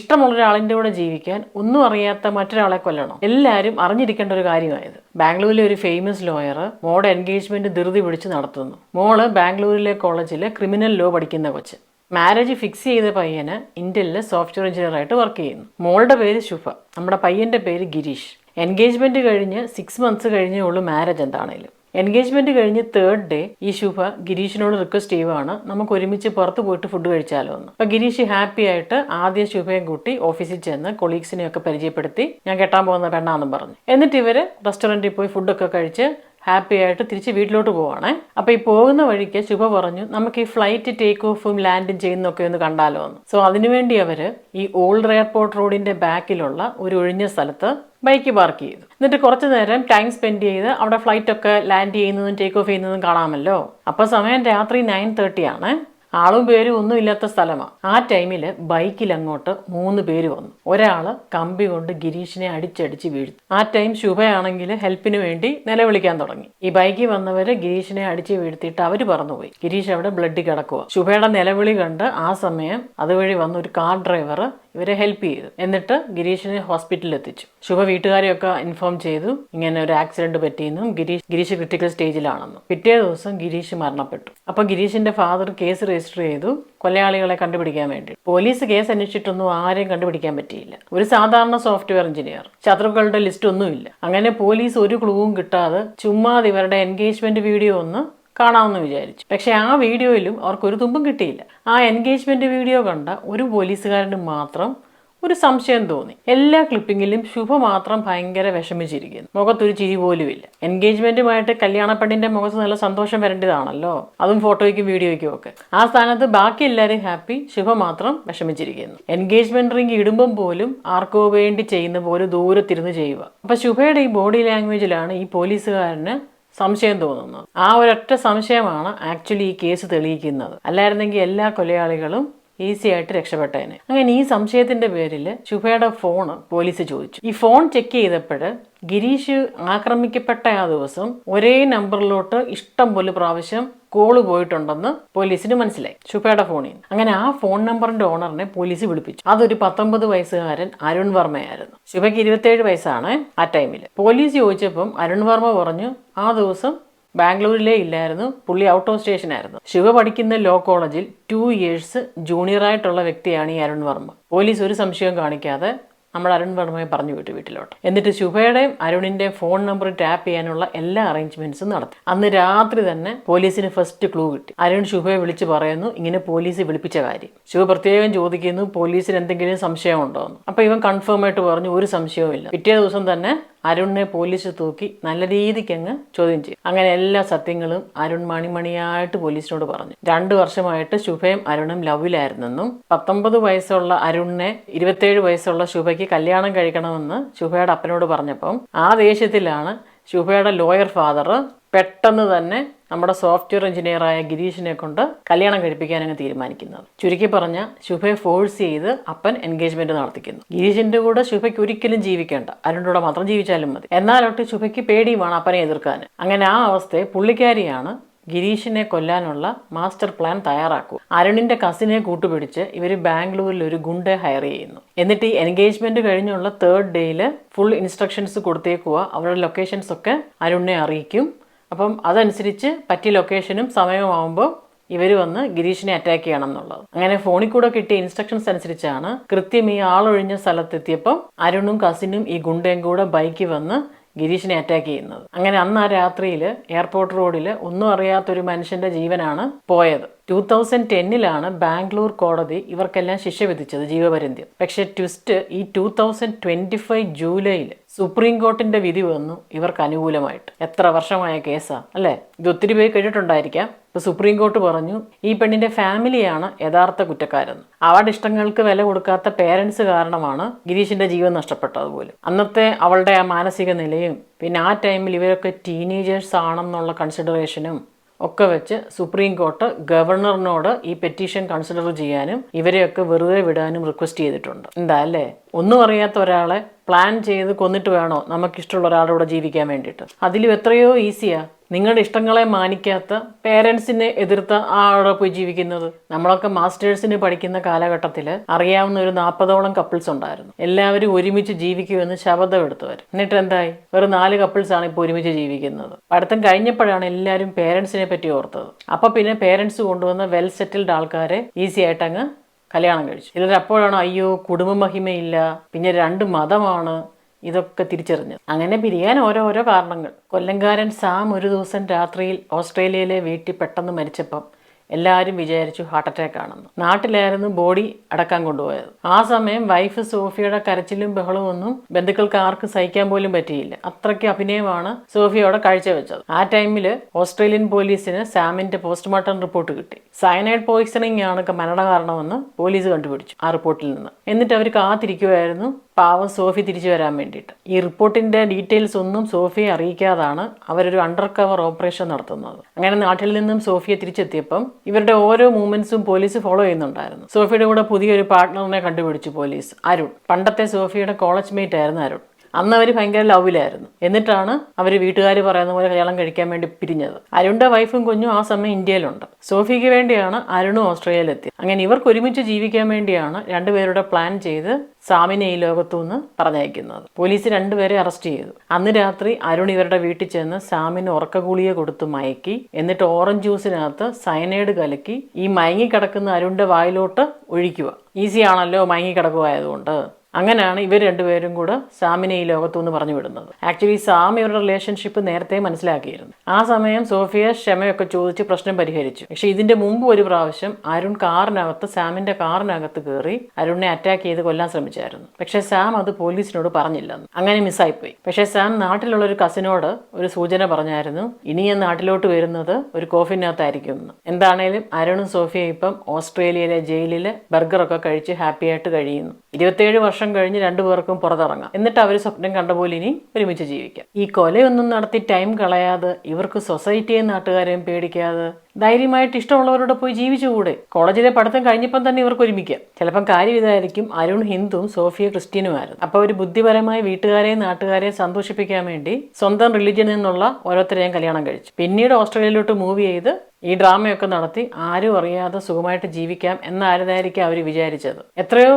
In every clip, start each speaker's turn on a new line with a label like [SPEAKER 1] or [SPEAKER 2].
[SPEAKER 1] ഇഷ്ടമുള്ള ഒരാളിന്റെ കൂടെ ജീവിക്കാൻ ഒന്നും അറിയാത്ത മറ്റൊരാളെ കൊല്ലണം. എല്ലാവരും അറിഞ്ഞിരിക്കേണ്ട ഒരു കാര്യമായത്. ബാംഗ്ലൂരിലെ ഒരു ഫേമസ് ലോയർ മോടെ എൻഗേജ്മെന്റ് ധൃതി പിടിച്ച് നടത്തുന്നു. മോൾ ബാംഗ്ലൂരിലെ കോളേജിൽ ക്രിമിനൽ ലോ പഠിക്കുന്ന കൊച്ച്. മാരേജ് ഫിക്സ് ചെയ്ത പയ്യന് ഇന്ത്യയിലെ സോഫ്റ്റ്വെയർ എഞ്ചിനീയറായിട്ട് വർക്ക് ചെയ്യുന്നു. മോളുടെ പേര് ശുഭ. നമ്മുടെ പയ്യന്റെ പേര് ഗിരീഷ്. എൻഗേജ്മെന്റ് കഴിഞ്ഞ് സിക്സ് മന്ത്സ് കഴിഞ്ഞേ ഉള്ളൂ മാരേജ് എന്താണേലും. എൻഗേജ്മെന്റ് കഴിഞ്ഞ് തേർഡ് ഡേ ഈ ശുഭ ഗിരീഷിനോട് റിക്വസ്റ്റ് ചെയ്യുവാണ് നമുക്ക് ഒരുമിച്ച് പുറത്ത് പോയിട്ട് ഫുഡ് കഴിച്ചാലോ എന്ന്. അപ്പൊ ഗിരീഷ് ഹാപ്പി ആയിട്ട് ആദ്യം ശുഭയും കൂട്ടി ഓഫീസിൽ ചെന്ന് കൊളീഗ്സിനെയൊക്കെ പരിചയപ്പെടുത്തി ഞാൻ കെട്ടാൻ പോകുന്ന പെണ്ണാന്നും പറഞ്ഞു. എന്നിട്ട് ഇവർ റെസ്റ്റോറന്റിൽ പോയി ഫുഡൊക്കെ കഴിച്ച് ഹാപ്പി ആയിട്ട് തിരിച്ച് വീട്ടിലോട്ട് പോവാണേ. അപ്പോൾ ഈ പോകുന്ന വഴിക്ക് ശുഭ പറഞ്ഞു നമുക്ക് ഈ ഫ്ലൈറ്റ് ടേക്ക് ഓഫും ലാൻഡും ചെയ്യുന്നൊക്കെ ഒന്ന് കണ്ടാലോ എന്ന്. സോ അതിനുവേണ്ടി അവർ ഈ ഓൾഡ് എയർപോർട്ട് റോഡിന്റെ ബാക്കിലുള്ള ഒരു ഒഴിഞ്ഞ സ്ഥലത്ത് ബൈക്ക് പാർക്ക് ചെയ്തു. എന്നിട്ട് കുറച്ച് നേരം ടൈം സ്പെൻഡ് ചെയ്ത് അവിടെ ഫ്ലൈറ്റ് ഒക്കെ ലാൻഡ് ചെയ്യുന്നതും ടേക്ക് ഓഫ് ചെയ്യുന്നതും കാണാമല്ലോ. അപ്പോൾ സമയം രാത്രി നയൻ തേർട്ടി ആണ്. ആളും പേരും ഒന്നും ഇല്ലാത്ത സ്ഥലമാണ് ആ ടൈമിൽ ബൈക്കിൽ അങ്ങോട്ട് മൂന്ന് പേര് വന്നു. ഒരാൾ കമ്പി കൊണ്ട് ഗിരീഷിനെ അടിച്ചടിച്ച് വീഴ്ത്തി. ആ ടൈം ശുഭയാണെങ്കിൽ ഹെൽപ്പിന് വേണ്ടി നിലവിളിക്കാൻ തുടങ്ങി. ഈ ബൈക്കിൽ വന്നവര് ഗിരീഷിനെ അടിച്ച് വീഴ്ത്തിയിട്ട് അവർ പറന്നുപോയി. ഗിരീഷ് അവിടെ ബ്ലഡ് കിടക്കുക ശുഭയുടെ നിലവിളി കണ്ട് ആ സമയം അതുവഴി വന്ന ഒരു കാർ ഡ്രൈവർ ഇവരെ ഹെൽപ്പ് ചെയ്തു. എന്നിട്ട് ഗിരീഷിനെ ഹോസ്പിറ്റലിൽ എത്തിച്ചു. ശുഭ വീട്ടുകാരെയൊക്കെ ഇൻഫോം ചെയ്തു. ഇങ്ങനെ ഒരു ആക്സിഡന്റ് പറ്റിയെന്നും ഗിരീഷ് ഗിരീഷ് ക്രിട്ടിക്കൽ സ്റ്റേജിലാണെന്നും പിറ്റേ ദിവസം ഗിരീഷ് മരണപ്പെട്ടു. അപ്പൊ ഗിരീഷിന്റെ ഫാദർ കേസ് രജിസ്റ്റർ ചെയ്തു. കൊലയാളികളെ കണ്ടുപിടിക്കാൻ വേണ്ടി. പോലീസ് കേസ് അന്വേഷിച്ചിട്ടൊന്നും ആരെയും കണ്ടുപിടിക്കാൻ പറ്റിയില്ല. ഒരു സാധാരണ സോഫ്റ്റ്വെയർ എഞ്ചിനീയർ ശത്രുക്കളുടെ ലിസ്റ്റ് ഒന്നുമില്ല. അങ്ങനെ പോലീസ് ഒരു ക്ലൂവും കിട്ടാതെ ചുമ്മാതെ ഇവരുടെ എൻഗേജ്മെന്റ് വീഡിയോ ഒന്ന് കാണാമെന്ന് വിചാരിച്ചു. പക്ഷെ ആ വീഡിയോയിലും അവർക്ക് ഒരു തുമ്പും കിട്ടിയില്ല. ആ എൻഗേജ്മെന്റ് വീഡിയോ കണ്ട ഒരു പോലീസുകാരന് മാത്രം ഒരു സംശയം തോന്നി. എല്ലാ ക്ലിപ്പിങ്ങിലും ശുഭ മാത്രം ഭയങ്കര വിഷമിച്ചിരിക്കുന്നു. മുഖത്തൊരു ചിരി പോലുമില്ല. എൻഗേജ്മെന്റുമായിട്ട് കല്യാണ പെണ്ണിന്റെ മുഖത്ത് നല്ല സന്തോഷം വരേണ്ടതാണല്ലോ? അതും ഫോട്ടോയ്ക്കും വീഡിയോയ്ക്കും ഒക്കെ. ആ സ്ഥാനത്ത് ബാക്കി എല്ലാവരും ഹാപ്പി ശുഭ മാത്രം വിഷമിച്ചിരിക്കുന്നു. എൻഗേജ്മെന്റ് റിംഗ് ഇടുമ്പം പോലും ആർക്കോ വേണ്ടി ചെയ്യുന്ന പോലെ ദൂരത്തിരുന്ന് ചെയ്യുക. അപ്പൊ ശുഭയുടെ ഈ ബോഡി ലാംഗ്വേജിലാണ് ഈ പോലീസുകാരന് സംശയം തോന്നുന്നത് ആ ഒരൊറ്റ സംശയമാണ് ആക്ച്വലി ഈ കേസ് തെളിയിക്കുന്നത്. അല്ലായിരുന്നെങ്കിൽ എല്ലാ കൊലയാളികളും ഈസി ആയിട്ട് രക്ഷപ്പെട്ടേനെ. അങ്ങനെ ഈ സംശയത്തിന്റെ പേരിൽ ശുഭയുടെ ഫോൺ പോലീസ് ചോദിച്ചു. ഈ ഫോൺ ചെക്ക് ചെയ്തപ്പോൾ ഗിരീഷ് ആക്രമിക്കപ്പെട്ട ആ ദിവസം ഒരേ നമ്പറിലോട്ട് ഇഷ്ടം പോലെ പ്രാവശ്യം കോൾ പോയിട്ടുണ്ടെന്ന് പോലീസിന് മനസ്സിലായി ശുഭയുടെ ഫോണിൽ നിന്ന്. അങ്ങനെ ആ ഫോൺ നമ്പറിന്റെ ഓണറിനെ പോലീസ് വിളിപ്പിച്ചു. അതൊരു പത്തൊമ്പത് വയസ്സുകാരൻ അരുൺ വർമ്മയായിരുന്നു. ശുഭയ്ക്ക് ഇരുപത്തേഴ് വയസ്സാണ് ആ ടൈമിൽ പോലീസ് ചോദിച്ചപ്പം അരുൺ വർമ്മ പറഞ്ഞു ആ ദിവസം ബാംഗ്ലൂരിലേ ഇല്ലായിരുന്നു. പുള്ളി ഔട്ട് ഓഫ് സ്റ്റേഷൻ ആയിരുന്നു. ശിവ പഠിക്കുന്ന ലോ കോളേജിൽ ടു ഇയേഴ്സ് ജൂനിയറായിട്ടുള്ള വ്യക്തിയാണ് ഈ അരുൺ വർമ്മ. പോലീസ് ഒരു സംശയവും കാണിക്കാതെ നമ്മൾ അരുൺ വർമ്മയെ പറഞ്ഞു വിട്ടു വീട്ടിലോട്ട്. എന്നിട്ട് ശുഭയുടെയും അരുണിന്റെയും ഫോൺ നമ്പർ ടാപ്പ് ചെയ്യാനുള്ള എല്ലാ അറേഞ്ച്മെന്റ്സും നടത്തി. അന്ന് രാത്രി തന്നെ പോലീസിന് ഫസ്റ്റ് ക്ലൂ കിട്ടി. അരുൺ ശുഭയെ വിളിച്ച് പറയുന്നു ഇങ്ങനെ പോലീസ് വിളിപ്പിച്ച കാര്യം. ശുഭ പ്രത്യേകം ചോദിക്കുന്നു പോലീസിന് എന്തെങ്കിലും സംശയമുണ്ടോ എന്ന്. അപ്പൊ ഇവൻ കൺഫേം ആയിട്ട് പറഞ്ഞു ഒരു സംശയവും ഇല്ല പിറ്റേ ദിവസം തന്നെ അരുണിനെ പോലീസ് തൂക്കി നല്ല രീതിക്ക് അങ്ങ് ചോദ്യം ചെയ്യും. അങ്ങനെ എല്ലാ സത്യങ്ങളും അരുൺ മണിമണിയായിട്ട് പോലീസിനോട് പറഞ്ഞു. രണ്ടു വർഷമായിട്ട് ശുഭയും അരുണും ലവിലായിരുന്നെന്നും പത്തൊമ്പത് വയസ്സുള്ള അരുണിനെ ഇരുപത്തേഴ് വയസ്സുള്ള ശുഭയ്ക്ക് കല്യാണം കഴിക്കണമെന്ന് ശുഭയുടെ അപ്പനോട് പറഞ്ഞപ്പം ആ ദേഷ്യത്തിലാണ് ശുഭയുടെ ലോയർ ഫാദർ പെട്ടെന്ന് തന്നെ നമ്മുടെ സോഫ്റ്റ്വെയർ എഞ്ചിനീയറായ ഗിരീഷിനെ കൊണ്ട് കല്യാണം കഴിപ്പിക്കാൻ അങ്ങ് തീരുമാനിക്കുന്നത്. ചുരുക്കി പറഞ്ഞ ശുഭയെ ഫോഴ്സ് ചെയ്ത് അപ്പൻ എൻഗേജ്മെന്റ് നടത്തിക്കുന്നു. ഗിരീഷിന്റെ കൂടെ ശുഭയ്ക്ക് ഒരിക്കലും ജീവിക്കേണ്ട. അരുണിലൂടെ മാത്രം ജീവിച്ചാലും മതി. എന്നാലൊട്ട് ശുഭയ്ക്ക് പേടിയുമാണ് അപ്പനെ എതിർക്കാൻ അങ്ങനെ ആ അവസ്ഥയെ പുള്ളിക്കാരിയാണ് ഗിരീഷിനെ കൊല്ലാനുള്ള മാസ്റ്റർ പ്ലാൻ തയ്യാറാക്കുക. അരുണിന്റെ കസിനെ കൂട്ടുപിടിച്ച് ഇവർ ബാംഗ്ലൂരിൽ ഒരു ഗുണ്ടെ ഹയർ ചെയ്യുന്നു. എന്നിട്ട് ഈ എൻഗേജ്മെന്റ് കഴിഞ്ഞുള്ള തേർഡ് ഡേയിൽ ഫുൾ ഇൻസ്ട്രക്ഷൻസ് കൊടുത്തേക്കുക അവരുടെ ലൊക്കേഷൻസ് ഒക്കെ അരുണിനെ അറിയിക്കും. അപ്പം അതനുസരിച്ച് പറ്റിയ ലൊക്കേഷനും സമയമാവുമ്പോൾ ഇവർ വന്ന് ഗിരീഷിനെ അറ്റാക്ക് ചെയ്യണം എന്നുള്ളത്. അങ്ങനെ ഫോണിൽ കൂടെ കിട്ടിയ ഇൻസ്ട്രക്ഷൻസ് അനുസരിച്ചാണ് കൃത്യം ഈ ആളൊഴിഞ്ഞ സ്ഥലത്തെത്തിയപ്പം അരുണും കസിനും ഈ ഗുണ്ടയും കൂടെ ബൈക്കിൽ വന്ന് ഗിരീഷിനെ അറ്റാക്ക് ചെയ്യുന്നത്. അങ്ങനെ അന്ന് ആ രാത്രിയിൽ എയർപോർട്ട് റോഡിൽ ഒന്നും അറിയാത്തൊരു മനുഷ്യന്റെ ജീവനാണ് പോയത്. ടൂ തൗസൻഡ് ടെന്നിലാണ് ബാംഗ്ലൂർ കോടതി ഇവർക്കെല്ലാം ശിക്ഷ വിധിച്ചത് ജീവപര്യന്തം. പക്ഷേ ട്വിസ്റ്റ് ഈ ടൂ തൗസൻഡ് ട്വന്റി ഫൈവ് ജൂലൈയിൽ സുപ്രീം കോർട്ടിന്റെ വിധി വന്നു. ഇവർക്ക് അനുകൂലമായിട്ട്. എത്ര വർഷമായ കേസാ അല്ലേ? ഇത് ഒത്തിരി പേര് കേട്ടിട്ടുണ്ടായിരിക്കാം. ഇപ്പൊ സുപ്രീം കോർട്ട് പറഞ്ഞു ഈ പെണ്ണിന്റെ ഫാമിലിയാണ് യഥാർത്ഥ കുറ്റക്കാരെന്ന്. അവളുടെ ഇഷ്ടങ്ങൾക്ക് വില കൊടുക്കാത്ത പേരൻസ് കാരണമാണ് ഗിരീഷിന്റെ ജീവൻ നഷ്ടപ്പെട്ടത് പോലും. അന്നത്തെ അവളുടെ ആ മാനസിക നിലയും പിന്നെ ആ ടൈമിൽ ഇവരൊക്കെ ടീനേജേഴ്സ് ആണെന്നുള്ള കൺസിഡറേഷനും ഒക്കെ വെച്ച് സുപ്രീം കോർട്ട് ഗവർണറിനോട് ഈ പെറ്റീഷൻ കൺസിഡർ ചെയ്യാനും ഇവരെയൊക്കെ വെറുതെ വിടാനും റിക്വസ്റ്റ് ചെയ്തിട്ടുണ്ട്. എന്താ അല്ലേ? ഒന്നും അറിയാത്ത ഒരാളെ പ്ലാൻ ചെയ്ത് കൊന്നിട്ട് വേണോ? നമുക്കിഷ്ടമുള്ള ഒരാളുടെ കൂടെ ജീവിക്കാൻ വേണ്ടിയിട്ട്. അതിലും എത്രയോ ഈസിയാ നിങ്ങളുടെ ഇഷ്ടങ്ങളെ മാനിക്കാത്ത പേരൻസിനെ എതിർത്ത ആളോടെ പോയി ജീവിക്കുന്നത്? നമ്മളൊക്കെ മാസ്റ്റേഴ്സിന് പഠിക്കുന്ന കാലഘട്ടത്തിൽ അറിയാവുന്ന ഒരു നാൽപ്പതോളം കപ്പിൾസ് ഉണ്ടായിരുന്നു. എല്ലാവരും ഒരുമിച്ച് ജീവിക്കുമെന്ന് ശബ്ദം എടുത്തവർ എന്നിട്ട് എന്തായി? വെറും നാല് കപ്പിൾസ് ആണ് ഇപ്പോൾ ഒരുമിച്ച് ജീവിക്കുന്നത്. പഠിത്തം കഴിഞ്ഞപ്പോഴാണ് എല്ലാവരും പേരൻസിനെ പറ്റി ഓർത്തത്. അപ്പൊ പിന്നെ പേരൻസ് കൊണ്ടുവന്ന വെൽ സെറ്റിൽഡ് ആൾക്കാരെ ഈസി ആയിട്ട് അങ്ങ് കല്യാണം കഴിച്ചു. ചിലർ അപ്പോഴാണ് അയ്യോ കുടുംബ മഹിമയില്ല. പിന്നെ രണ്ട് മതമാണ്. ഇതൊക്കെ തിരിച്ചറിഞ്ഞത്. അങ്ങനെ പിരിയാൻ ഓരോരോ കാരണങ്ങൾ. കൊല്ലങ്കാരൻ സാം ഒരു ദിവസം രാത്രിയിൽ ഓസ്ട്രേലിയയിലെ വീട്ടിൽ പെട്ടെന്ന് മരിച്ചപ്പം എല്ലാവരും വിചാരിച്ചു ഹാർട്ട് അറ്റാക്ക് ആണെന്ന്. നാട്ടിലായിരുന്നു ബോഡി അടക്കാൻ കൊണ്ടുപോയത്. ആ സമയം വൈഫ് സോഫിയുടെ കരച്ചിലും ബഹളവും ഒന്നും ബന്ധുക്കൾക്ക് ആർക്കും സഹിക്കാൻ പോലും പറ്റിയില്ല. അത്രയ്ക്ക് അഭിനയമാണ് സോഫിയോടെ കാഴ്ചവെച്ചത്. ആ ടൈമിൽ ഓസ്ട്രേലിയൻ പോലീസിന് സാമിന്റെ പോസ്റ്റ്മോർട്ടം റിപ്പോർട്ട് കിട്ടി. സയനൈഡ് പോയിസണിംഗ് ആണ് മരണ കാരണമെന്ന് പോലീസ് കണ്ടുപിടിച്ചു ആ റിപ്പോർട്ടിൽ നിന്ന്. എന്നിട്ട് അവർ കാത്തിരിക്കുമായിരുന്നു പാവം സോഫി തിരിച്ചു വരാൻ വേണ്ടിയിട്ട്. ഈ റിപ്പോർട്ടിന്റെ ഡീറ്റെയിൽസ് ഒന്നും സോഫിയെ അറിയിക്കാതാണ്. അവരൊരു അണ്ടർ കവർ ഓപ്പറേഷൻ നടത്തുന്നത്. അങ്ങനെ നാട്ടിൽ നിന്നും സോഫിയെ തിരിച്ചെത്തിയപ്പം ഇവരുടെ ഓരോ മൂവ്മെന്റ്സും പോലീസ് ഫോളോ ചെയ്യുന്നുണ്ടായിരുന്നു. സോഫിയുടെ കൂടെ പുതിയൊരു പാർട്ട്ണറിനെ കണ്ടുപിടിച്ചു പോലീസ് അരുൺ. പണ്ടത്തെ സോഫിയുടെ കോളേജ് മേറ്റ് ആയിരുന്നു അരുൺ. അന്ന് അവർ ഭയങ്കര ലവിലായിരുന്നു. എന്നിട്ടാണ് അവർ വീട്ടുകാർ പറയുന്ന പോലെ കല്യാണം കഴിക്കാൻ വേണ്ടി പിരിഞ്ഞത്. അരുണിന്റെ വൈഫും കുഞ്ഞും ആ സമയം ഇന്ത്യയിലുണ്ട്. സോഫിക്ക് വേണ്ടിയാണ് അരുണും ഓസ്ട്രേലിയയിലെത്തിയത്. അങ്ങനെ ഇവർക്ക് ഒരുമിച്ച് ജീവിക്കാൻ വേണ്ടിയാണ് രണ്ടുപേരുടെ പ്ലാൻ ചെയ്ത് സാമിനെ ഈ ലോകത്തു നിന്ന് പറഞ്ഞയക്കുന്നത്. പോലീസ് രണ്ടുപേരെ അറസ്റ്റ് ചെയ്തു. അന്ന് രാത്രി അരുൺ ഇവരുടെ വീട്ടിൽ ചെന്ന് സാമിന് ഉറക്കഗുളിക കൊടുത്ത് മയക്കി എന്നിട്ട് ഓറഞ്ച് ജ്യൂസിനകത്ത് സയനൈഡ് കലക്കി ഈ മയങ്ങി കിടക്കുന്ന അരുണിന്റെ വായിലോട്ട് ഒഴിക്കുക. ഈസിയാണല്ലോ ആണല്ലോ മയങ്ങി കിടക്കുമായതുകൊണ്ട് അങ്ങനെയാണ് ഇവർ രണ്ടുപേരും കൂടെ സാമിനെ ഈ ലോകത്തുനിന്ന് പറഞ്ഞു വിടുന്നത്. ആക്ച്വലി സാം ഇവരുടെ റിലേഷൻഷിപ്പ് നേരത്തെ മനസ്സിലാക്കിയിരുന്നു. ആ സമയം സോഫിയ ക്ഷമയൊക്കെ ചോദിച്ച് പ്രശ്നം പരിഹരിച്ചു. പക്ഷെ ഇതിന്റെ മുമ്പ് ഒരു പ്രാവശ്യം അരുൺ കാറിനകത്ത് സാമിന്റെ കാറിനകത്ത് കയറി അരുണിനെ അറ്റാക്ക് ചെയ്ത് കൊല്ലാൻ ശ്രമിച്ചായിരുന്നു. പക്ഷെ സാം അത് പോലീസിനോട് പറഞ്ഞില്ലെന്ന്. അങ്ങനെ മിസ്സായിപ്പോയി. പക്ഷെ സാം നാട്ടിലുള്ള ഒരു കസിനോട് ഒരു സൂചന പറഞ്ഞായിരുന്നു ഇനി ഞാൻ നാട്ടിലോട്ട് വരുന്നത് ഒരു കോഫിനകത്തായിരിക്കും എന്ന്. എന്താണേലും അരുണും സോഫിയ ഇപ്പം ഓസ്ട്രേലിയയിലെ ജയിലിൽ ബർഗറൊക്കെ കഴിച്ച് ഹാപ്പിയായിട്ട് കഴിയുന്നു. ഇരുപത്തിയേഴ് വർഷം കഴിഞ്ഞ് രണ്ടുപേർക്കും പുറത്തിറങ്ങാം. എന്നിട്ട് അവർ സ്വപ്നം കണ്ട പോലെ ഇനി ഒരുമിച്ച് ജീവിക്കാം. ഈ കൊലയൊന്നും നടത്തി ടൈം കളയാതെ ഇവർക്ക് സൊസൈറ്റിയെയും നാട്ടുകാരെയും പേടിക്കാതെ ധൈര്യമായിട്ട് ഇഷ്ടമുള്ളവരോട് പോയി ജീവിച്ചുകൂടെ? കോളേജിലെ പഠിത്തം കഴിഞ്ഞപ്പം തന്നെ ഇവർക്ക് ഒരുമിക്കാം. ചിലപ്പം കാര്യം ഇതായിരിക്കും അരുൺ ഹിന്ദുവും സോഫിയ ക്രിസ്ത്യനുമായിരുന്നു. അപ്പോൾ ഒരു ബുദ്ധിപരമായി വീട്ടുകാരെയും നാട്ടുകാരെയും സന്തോഷിപ്പിക്കാൻ വേണ്ടി സ്വന്തം റിലീജിയനിൽ നിന്നുള്ള ഓരോരുത്തരെയും കല്യാണം കഴിച്ചു. പിന്നീട് ഓസ്ട്രേലിയയിലോട്ട് മൂവ് ചെയ്ത് ഈ ഡ്രാമയൊക്കെ നടത്തി ആരും അറിയാതെ സുഖമായിട്ട് ജീവിക്കാം എന്നായിരുന്നായിരിക്കും അവർ വിചാരിച്ചത്. എത്രയോ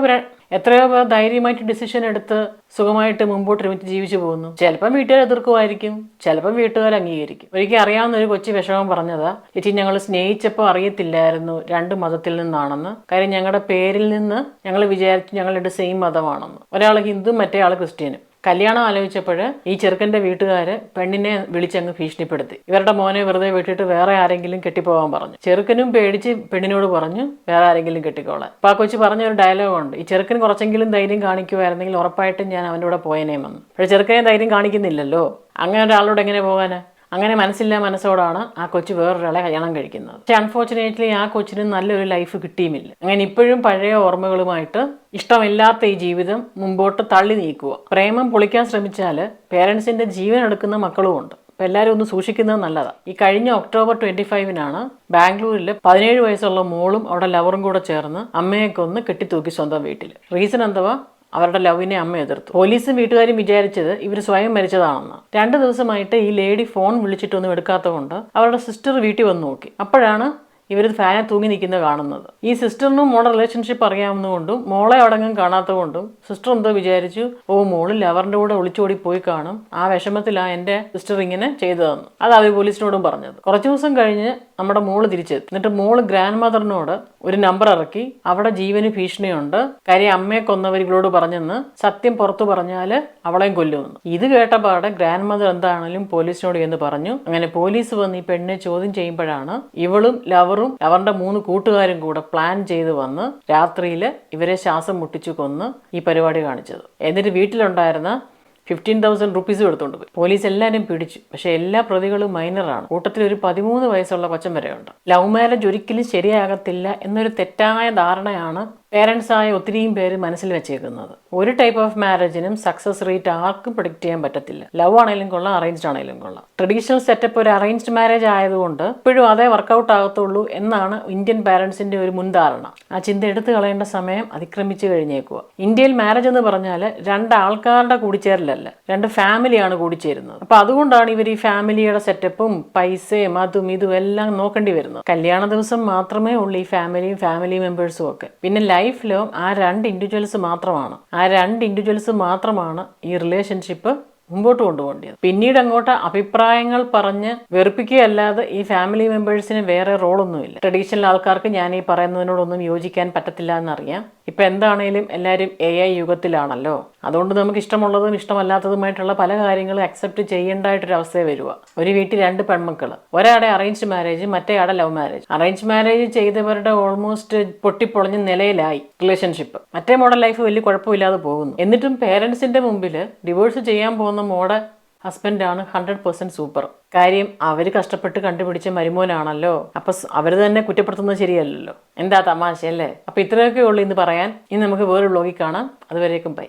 [SPEAKER 1] എത്രയോ പേർ ധൈര്യമായിട്ട് ഡിസിഷൻ എടുത്ത് സുഖമായിട്ട് മുമ്പോട്ട് ഒരുമിച്ച് ജീവിച്ചു പോകുന്നു. ചിലപ്പം വീട്ടുകാർ എതിർക്കുമായിരിക്കും ചിലപ്പം വീട്ടുകാർ അംഗീകരിക്കും. ഒരിക്കൽ അറിയാവുന്ന ഒരു കൊച്ചു വിഷമം പറഞ്ഞതാ ചേച്ചി ഞങ്ങൾ സ്നേഹിച്ചപ്പോൾ അറിയത്തില്ലായിരുന്നു രണ്ട് മതത്തിൽ നിന്നാണെന്ന്. കാര്യം ഞങ്ങളുടെ പേരിൽ നിന്ന് ഞങ്ങൾ വിചാരിച്ചു ഞങ്ങളുടെ സെയിം മതമാണെന്ന്. ഒരാൾ ഹിന്ദു മറ്റേ ആൾ ക്രിസ്ത്യനും. കല്യാണം ആലോചിച്ചപ്പോൾ ഈ ചെറുക്കന്റെ വീട്ടുകാര് പെണ്ണിനെ വിളിച്ചങ്ങ് ഭീഷണിപ്പെടുത്തി. ഇവരുടെ മോനെ വെറുതെ വിട്ടിട്ട് വേറെ ആരെങ്കിലും കെട്ടിപ്പോകാൻ പറഞ്ഞു. ചെറുക്കനും പേടിച്ച് പെണ്ണിനോട് പറഞ്ഞു വേറെ ആരെങ്കിലും കെട്ടിക്കോളാൻ. അപ്പൊ ആ കൊച്ചു പറഞ്ഞ ഒരു ഡയലോഗ് ഉണ്ട്. ഈ ചെറുക്കൻ കുറച്ചെങ്കിലും ധൈര്യം കാണിക്കുമായിരുന്നെങ്കിൽ ഉറപ്പായിട്ടും ഞാൻ അവന്റെ കൂടെ പോയനേ വന്നു പക്ഷേ ചെറുക്കനെ ധൈര്യം കാണിക്കുന്നില്ലല്ലോ. അങ്ങനെ ഒരാളോട് എങ്ങനെ പോകാനാ? അങ്ങനെ മനസ്സില്ല മനസ്സോടാണ് ആ കൊച്ചു വേറൊരാളെ കല്യാണം കഴിക്കുന്നത്. പക്ഷെ അൺഫോർച്ചുനേറ്റ്ലി ആ കൊച്ചിന് നല്ലൊരു ലൈഫ് കിട്ടിയുമില്ല. അങ്ങനെ ഇപ്പോഴും പഴയ ഓർമ്മകളുമായിട്ട് ഇഷ്ടമില്ലാത്ത ഈ ജീവിതം മുമ്പോട്ട് തള്ളി നീക്കുക. പ്രേമം പൊളിക്കാൻ ശ്രമിച്ചാൽ പേരൻസിന്റെ ജീവൻ എടുക്കുന്ന മക്കളുമുണ്ട് അപ്പോൾ എല്ലാവരും ഒന്ന് സൂക്ഷിക്കുന്നത് നല്ലതാണ് ഈ കഴിഞ്ഞ ഒക്ടോബർ ട്വന്റി ഫൈവിനാണ് ബാംഗ്ലൂരിൽ പതിനേഴ് വയസ്സുള്ള മോളും അവിടെ ലവറും കൂടെ ചേർന്ന് അമ്മയെ കൊന്ന് കെട്ടിത്തൂക്കി സ്വന്തം വീട്ടിൽ റീസൺ എന്തുവാ? അവരുടെ ലവിനെ അമ്മ എതിർത്തു. പോലീസും വീട്ടുകാരും വിചാരിച്ചത് ഇവർ സ്വയം മരിച്ചതാണെന്ന്. രണ്ട് ദിവസമായിട്ട് ഈ ലേഡി ഫോൺ വിളിച്ചിട്ടൊന്നും എടുക്കാത്തതുകൊണ്ട് അവരുടെ സിസ്റ്റർ വീട്ടിൽ വന്ന് നോക്കി. അപ്പോഴാണ് ഇവർ ഫാനെ തൂങ്ങി നിൽക്കുന്നത് കാണുന്നത്. ഈ സിസ്റ്ററിനും മോളുടെ റിലേഷൻഷിപ്പ് അറിയാവുന്നതുകൊണ്ടും മോളെ അടങ്ങും കാണാത്തതുകൊണ്ടും സിസ്റ്റർ എന്തോ വിചാരിച്ചു ഓ മോൾ ലവറിന്റെ കൂടെ ഒളിച്ചോടി പോയി കാണും. ആ വിഷമത്തിലാണ് എന്റെ സിസ്റ്റർ ഇങ്ങനെ ചെയ്തതെന്ന്. അത് അവർ പോലീസിനോടും പറഞ്ഞത്. കുറച്ചു ദിവസം കഴിഞ്ഞ് നമ്മുടെ മോൾ തിരിച്ചെത്തി. എന്നിട്ട് മോൾ ഗ്രാൻഡ് മദറിനോട് ഒരു നമ്പർ ഇറക്കി. അവിടെ ജീവന് ഭീഷണിയുണ്ട്. കാര്യം അമ്മയെ കൊന്നവരികളോട് പറഞ്ഞെന്ന് സത്യം പുറത്തു പറഞ്ഞാൽ അവളെയും കൊല്ലുമെന്ന്. ഇത് കേട്ടപാടെ ഗ്രാൻഡ് മദർ എന്താണെങ്കിലും പോലീസിനോട് എന്ന് പറഞ്ഞു അങ്ങനെ പോലീസ് വന്ന് ഈ പെണ്ണിനെ ചോദ്യം ചെയ്യുമ്പോഴാണ് ഇവളും ലവറും അവരുടെ മൂന്ന് കൂട്ടുകാരും കൂടെ പ്ലാൻ ചെയ്ത് വന്ന് രാത്രിയിൽ ഇവരെ ശ്വാസം മുട്ടിച്ചു കൊന്ന് ഈ പരിപാടി കാണിച്ചത്. എന്നിട്ട് വീട്ടിലുണ്ടായിരുന്ന ഫിഫ്റ്റീൻ തൗസൻഡ് റുപ്പീസും എടുത്തുകൊണ്ട് പോയി. പോലീസ് എല്ലാവരും പിടിച്ചു. പക്ഷെ എല്ലാ പ്രതികളും മൈനറാണ് കൂട്ടത്തിൽ ഒരു പതിമൂന്ന് വയസ്സുള്ള കൊച്ചം വരെയുണ്ട്. ലവ് മാരേജ് ഒരിക്കലും ശരിയാകത്തില്ല എന്നൊരു തെറ്റായ ധാരണയാണ് പേരൻസ് ആയ ഒത്തിരിയും പേര് മനസ്സിൽ വെച്ചേക്കുന്നത്. ഒരു ടൈപ്പ് ഓഫ് മാരേജിനും സക്സസ് റേറ്റ് ആർക്കും പ്രൊഡിക്റ്റ് ചെയ്യാൻ പറ്റത്തില്ല. ലവ് ആണെങ്കിലും കൊള്ളാം അറേഞ്ച്ഡ് ആണെങ്കിലും കൊള്ളാം. ട്രഡീഷണൽ സെറ്റപ്പ് ഒരു അറേഞ്ച്ഡ് മാരേജ് ആയതുകൊണ്ട് ഇപ്പോഴും അതേ വർക്കൗട്ട് ആകത്തുള്ളൂ എന്നാണ് ഇന്ത്യൻ പാരൻസിന്റെ ഒരു മുൻധാരണ. ആ ചിന്ത എടുത്തു കളയേണ്ട സമയം അതിക്രമിച്ചു കഴിഞ്ഞേക്കുക ഇന്ത്യയിൽ മാരേജ് എന്ന് പറഞ്ഞാൽ രണ്ട് ആൾക്കാരുടെ കൂടിച്ചേരലല്ല രണ്ട് ഫാമിലിയാണ് കൂടിച്ചേരുന്നത്. അപ്പൊ അതുകൊണ്ടാണ് ഇവർ ഈ ഫാമിലിയുടെ സെറ്റപ്പും പൈസയും അതും ഇതും എല്ലാം നോക്കേണ്ടി വരുന്നത്. കല്യാണ ദിവസം മാത്രമേ ഉള്ളൂ ഈ ഫാമിലിയും ഫാമിലി മെമ്പേഴ്സും ഒക്കെ. പിന്നെ ലൈഫ് ലോങ് ആ രണ്ട് ഇൻഡിവിജ്വൽസ് മാത്രമാണ്. ആ രണ്ട് ഇൻഡിവിജ്വൽസ് മാത്രമാണ് ഈ റിലേഷൻഷിപ്പ് മുമ്പോട്ട് കൊണ്ടുപോകേണ്ടത് പിന്നീട് അങ്ങോട്ട് അഭിപ്രായങ്ങൾ പറഞ്ഞ് വെറുപ്പിക്കുകയല്ലാതെ ഈ ഫാമിലി മെമ്പേഴ്സിന് വേറെ റോളൊന്നുമില്ല ട്രഡീഷണൽ ആൾക്കാർക്ക് ഞാൻ ഈ പറയുന്നതിനോടൊന്നും യോജിക്കാൻ പറ്റത്തില്ല എന്നറിയാം. ഇപ്പം എന്താണേലും എല്ലാവരും എ ഐ യുഗത്തിലാണല്ലോ. അതുകൊണ്ട് നമുക്ക് ഇഷ്ടമുള്ളതും ഇഷ്ടമല്ലാത്തതുമായിട്ടുള്ള പല കാര്യങ്ങളും അക്സെപ്റ്റ് ചെയ്യേണ്ടതായിട്ടൊരു അവസ്ഥയെ വരിക. ഒരു വീട്ടിൽ രണ്ട് പെൺമക്കൾ ഒരാടെ അറേഞ്ച് മാരേജ് മറ്റേയാടെ ലവ് മാരേജ് അറേഞ്ച് മാരേജ് ചെയ്തവരുടെ ഓൾമോസ്റ്റ് പൊട്ടിപ്പൊളിഞ്ഞ നിലയിലായി റിലേഷൻഷിപ്പ് മറ്റേ മോഡൽ ലൈഫ് വലിയ കുഴപ്പമില്ലാതെ പോകുന്നു. എന്നിട്ടും പേരൻസിന്റെ മുമ്പിൽ ഡിവോഴ്സ് ചെയ്യാൻ പോകുന്ന മോടെ ഹസ്ബൻഡാണ് ഹൺഡ്രഡ് പെർസെന്റ് സൂപ്പർ കാര്യം അവർ കഷ്ടപ്പെട്ട് കണ്ടുപിടിച്ച മരുമോനാണല്ലോ. അപ്പൊ അവർ തന്നെ കുറ്റപ്പെടുത്തുന്നത് ശരിയല്ലല്ലോ. എന്താ തമാശ അല്ലേ അപ്പൊ ഇത്രയൊക്കെ ഉള്ളൂ ഇന്ന് പറയാൻ. ഇനി നമുക്ക് വേറെ ബ്ലോഗിൽ കാണാം. അതുവരേക്കും ബൈ